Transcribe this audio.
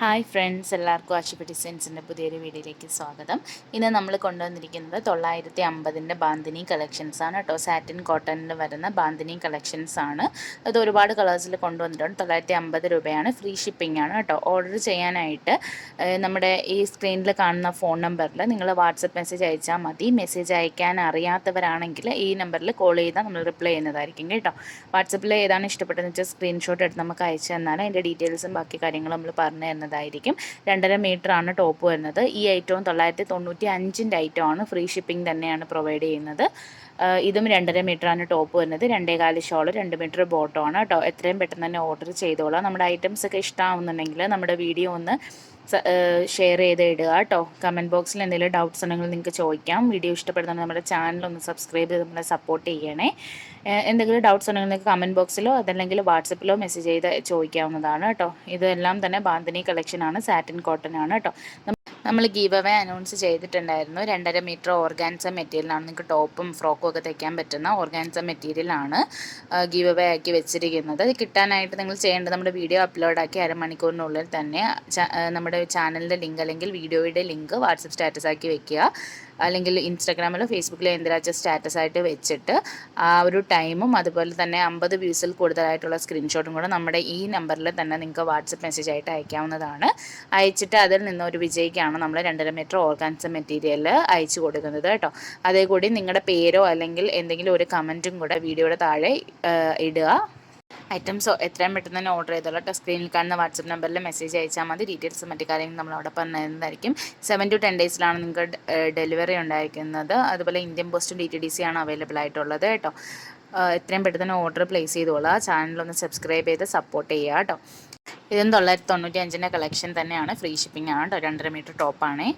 Hi friends എല്ലാവർക്കും ആശുപ ഡിസൈൻസിന്റെ പുതിയൊരു വീഡിയോയിലേക്ക് സ്വാഗതം. ഇന്ന് നമ്മൾ കൊണ്ടുവന്നിരിക്കുന്നത് തൊള്ളായിരത്തി അമ്പതിന്റെ ബാന്തിനി കളക്ഷൻസ് ആണ് കേട്ടോ. സാറ്റിൻ കോട്ടണിൽ വരുന്ന ബാന്തിനി കളക്ഷൻസ് ആണ്. അത് ഒരുപാട് കളേഴ്സിൽ കൊണ്ടുവന്നിട്ടുണ്ട്. തൊള്ളായിരത്തി അമ്പത് രൂപയാണ്. ഫ്രീ ഷിപ്പിംഗ് ആണ് കേട്ടോ. ഓർഡർ ചെയ്യാനായിട്ട് നമ്മുടെ ഈ സ്ക്രീനിൽ കാണുന്ന ഫോൺ നമ്പറിൽ നിങ്ങൾ വാട്സപ്പ് മെസ്സേജ് അയച്ചാൽ മതി. മെസ്സേജ് അയക്കാൻ അറിയാത്തവരാണെങ്കിൽ ഈ നമ്പറിൽ കോൾ ചെയ്താൽ നമ്മൾ റിപ്ലൈ ചെയ്യുന്നതായിരിക്കും കേട്ടോ. വാട്സപ്പിൽ ഏതാണ് ഇഷ്ടപ്പെട്ടതെന്ന് വെച്ചാൽ സ്ക്രീൻഷോട്ട് എടുത്ത് നമുക്ക് അയച്ചു തന്നാൽ അതിന്റെ ഡീറ്റെയിൽസും ബാക്കി കാര്യങ്ങളും നമ്മൾ പറഞ്ഞു തരുന്നത് വരുന്നതായിരിക്കും രണ്ടര മീറ്റർ ആണ് ടോപ്പ് വരുന്നത്. ഈ ഐറ്റവും തൊള്ളായിരത്തി തൊണ്ണൂറ്റി അഞ്ചിന്റെ ആണ്. ഫ്രീ ഷിപ്പിംഗ് തന്നെയാണ് പ്രൊവൈഡ് ചെയ്യുന്നത്. ഇതും രണ്ടര ആണ് ടോപ്പ് വരുന്നത്. രണ്ടേകാൽ ഷോൾ രണ്ട് മീറ്റർ ബോട്ടമാണ് കേട്ടോ എത്രയും പെട്ടെന്ന് തന്നെ ഓർഡർ ചെയ്തോളാം. നമ്മുടെ ഐറ്റംസ് ഒക്കെ ഇഷ്ടമാവുന്നുണ്ടെങ്കിൽ നമ്മുടെ വീഡിയോ ഒന്ന് ഷെയർ ചെയ്ത് ഇടുക കേട്ടോ. കമന്റ് ബോക്സിൽ എന്തെങ്കിലും ഡൗട്ട്സ് ഉണ്ടെങ്കിൽ നിങ്ങൾക്ക് ചോദിക്കാം. വീഡിയോ ഇഷ്ടപ്പെടുന്ന നമ്മുടെ ചാനൽ ഒന്ന് സബ്സ്ക്രൈബ് ചെയ്ത് നമ്മളെ സപ്പോർട്ട് ചെയ്യണേ. എന്തെങ്കിലും ഡൗട്ട്സ് ഉണ്ടെങ്കിൽ നിങ്ങൾക്ക് കമന്റ് ബോക്സിലോ അതല്ലെങ്കിൽ വാട്സപ്പിലോ മെസ്സേജ് ചെയ്ത് ചോദിക്കാവുന്നതാണ് കേട്ടോ. ഇതെല്ലാം തന്നെ ബാന്തിനി കളക്ഷനാണ് സാറ്റിൻ കോട്ടൺ ആണ് കേട്ടോ. നമ്മൾ ഗീവ് അവേ അനൗൺസ് ചെയ്തിട്ടുണ്ടായിരുന്നു. രണ്ടര മീറ്റർ ഓർഗാൻസ മെറ്റീരിയലാണ് നിങ്ങൾക്ക് ടോപ്പും ഫ്രോക്കും ഒക്കെ തയ്ക്കാൻ പറ്റുന്ന ഓർഗാൻസ മെറ്റീരിയലാണ് ഗീവ് അവേ ആക്കി വെച്ചിരിക്കുന്നത്. അത് കിട്ടാനായിട്ട് നിങ്ങൾ ചെയ്യേണ്ടത് നമ്മുടെ വീഡിയോ അപ്ലോഡാക്കി അരമണിക്കൂറിനുള്ളിൽ തന്നെ നമ്മുടെ ചാനലിന്റെ ലിങ്ക് അല്ലെങ്കിൽ വീഡിയോയുടെ ലിങ്ക് വാട്സപ്പ് സ്റ്റാറ്റസ് ആക്കി വെക്കുക. അല്ലെങ്കിൽ ഇൻസ്റ്റാഗ്രാമിലോ ഫേസ്ബുക്കിലോ എന്തിനാച്ച സ്റ്റാറ്റസ് ആയിട്ട് വെച്ചിട്ട് ആ ഒരു ടൈമും അതുപോലെ തന്നെ അമ്പത് വ്യൂസിൽ കൂടുതലായിട്ടുള്ള സ്ക്രീൻഷോട്ടും കൂടെ നമ്മുടെ ഈ നമ്പറിൽ തന്നെ നിങ്ങൾക്ക് വാട്സപ്പ് മെസ്സേജ് ആയിട്ട് അയക്കാവുന്നതാണ്. അയച്ചിട്ട് അതിൽ നിന്ന് ഒരു വിജയിക്കാണ് നമ്മൾ രണ്ടര മീറ്റർ ഓർഗാൻസ് മെറ്റീരിയൽ അയച്ചു കൊടുക്കുന്നത് കേട്ടോ. അതേ കൂടി നിങ്ങളുടെ പേരോ അല്ലെങ്കിൽ എന്തെങ്കിലും ഒരു കമന്റും കൂടെ വീഡിയോയുടെ താഴെ ഇടുക. ഐറ്റംസ് എത്രയും പെട്ടെന്ന് തന്നെ ഓർഡർ ചെയ്തോളൂ കേട്ടോ സ്ക്രീനിൽ കാണുന്ന വാട്സപ്പ് നമ്പറിൽ മെസ്സേജ് അയച്ചാൽ മതി. ഡീറ്റെയിൽസ് മറ്റു കാര്യങ്ങൾ നമ്മൾ അവിടെ പറഞ്ഞതായിരിക്കും സെവൻ ടു ടെൻ ഡേയ്സിലാണ് നിങ്ങൾക്ക് ഡെലിവറി ഉണ്ടായിരിക്കുന്നത്. അതുപോലെ ഇന്ത്യൻ പോസ്റ്റും ഡി ടി ഡി സി ആണ് അവൈലബിൾ ആയിട്ടുള്ളത് കേട്ടോ. എത്രയും പെട്ടെന്ന് ഓർഡർ പ്ലേസ് ചെയ്തോളാം. ചാനലൊന്ന് സബ്സ്ക്രൈബ് ചെയ്ത് സപ്പോർട്ട് ചെയ്യുക കേട്ടോ. ഇതും തൊള്ളായിരത്തി തൊണ്ണൂറ്റി അഞ്ചിന്റെ കളക്ഷൻ തന്നെയാണ്. ഫ്രീ ഷിപ്പിംഗ് ആണ് കേട്ടോ രണ്ടര മീറ്റർ ടോപ്പാണേ